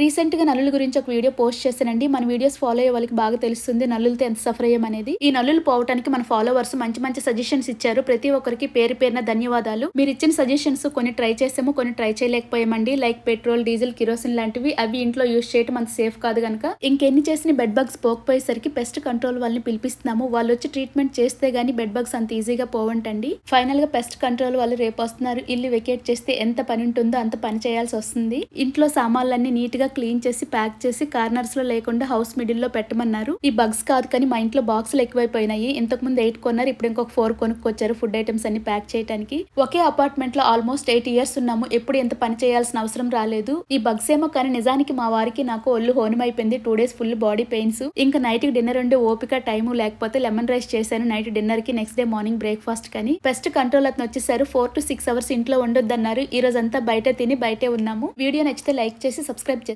రీసెంట్గా నల్లుల గురించి ఒక వీడియో పోస్ట్ చేశానండి. మన వీడియోస్ ఫాలో అయ్యే వాళ్ళకి బాగా తెలుస్తుంది. నల్లులతో ఎంత సఫర్ అయ్యామనేది ఈ నల్లులు పోవటానికి మన ఫాలోవర్స్ మంచి మంచి సజెషన్స్ ఇచ్చారు. ప్రతి ఒక్కరికి పేరు పేరున ధన్యవాదాలు. మీరు ఇచ్చిన సజెషన్స్ కొన్ని ట్రై చేసాము కొన్ని ట్రై చేయలేకపోయామండి. లైక్ పెట్రోల్ డీజిల్ కిరోసిన్ లాంటివి అవి ఇంట్లో యూస్ చేయడం అంత సేఫ్ కాదు కనుక ఇంకెన్ని చేసిన బెడ్ బగ్స్ పోకపోయేసరికి పెస్ట్ కంట్రోల్ వాళ్ళని పిలిపిస్తున్నాము. వాళ్ళు వచ్చి ట్రీట్మెంట్ చేస్తే గానీ బెడ్ బగ్స్ అంత ఈజీగా పోవంటండి. ఫైనల్గా పెస్ట్ కంట్రోల్ వాళ్ళు రేపు వస్తున్నారు. ఇల్లు వెకేట్ చేస్తే ఎంత పని ఉంటుందో అంత పని చేయాల్సి వస్తుంది. ఇంట్లో సామాన్లన్నీ నీట్గా క్లీన్ చేసి ప్యాక్ చేసి కార్నర్స్లో లేకుండా హౌస్ మిడిల్లో పెట్టమన్నారు. ఈ బగ్స్ కాదు కానీ మా ఇంట్లో బాక్సులు ఎక్కువైపోయినాయి. ఇంతకు ముందు ఎయిట్ కొన్నారు ఇప్పుడు ఇంకొక ఫోర్ కొనుక్కొచ్చారు ఫుడ్ ఐటమ్స్ అన్ని ప్యాక్ చేయడానికి ఒకే అపార్ట్మెంట్లో ఆల్మోస్ట్ ఎయిట్ ఇయర్స్ ఉన్నాము. ఎప్పుడు ఎంత పని చేయాల్సిన అవసరం రాలేదు. ఈ బగ్స్ ఏమో కానీ నిజానికి మా వారికి నాకు ఒళ్ళు హోనం అయిపోయింది two days full body pains ఇంకా నైట్కి డిన్నర్ ఉండే ఓపిక టైము లేకపోతే లెమన్ రైస్ చేశాను. నైట్ డిన్నర్కి నెక్స్ట్ డే మార్నింగ్ బ్రేక్ఫాస్ట్ కానీ. పెస్ట్ కంట్రోల్ అతను వచ్చేసారు. ఫోర్ టు సిక్స్ అవర్స్ ఇంట్లో ఉండొద్దన్నారు. ఈ రోజంతా బయట తిని బయటే ఉన్నాము. వీడియో నచ్చితే లైక్ చేసి సబ్స్క్రైబ్ చేసి.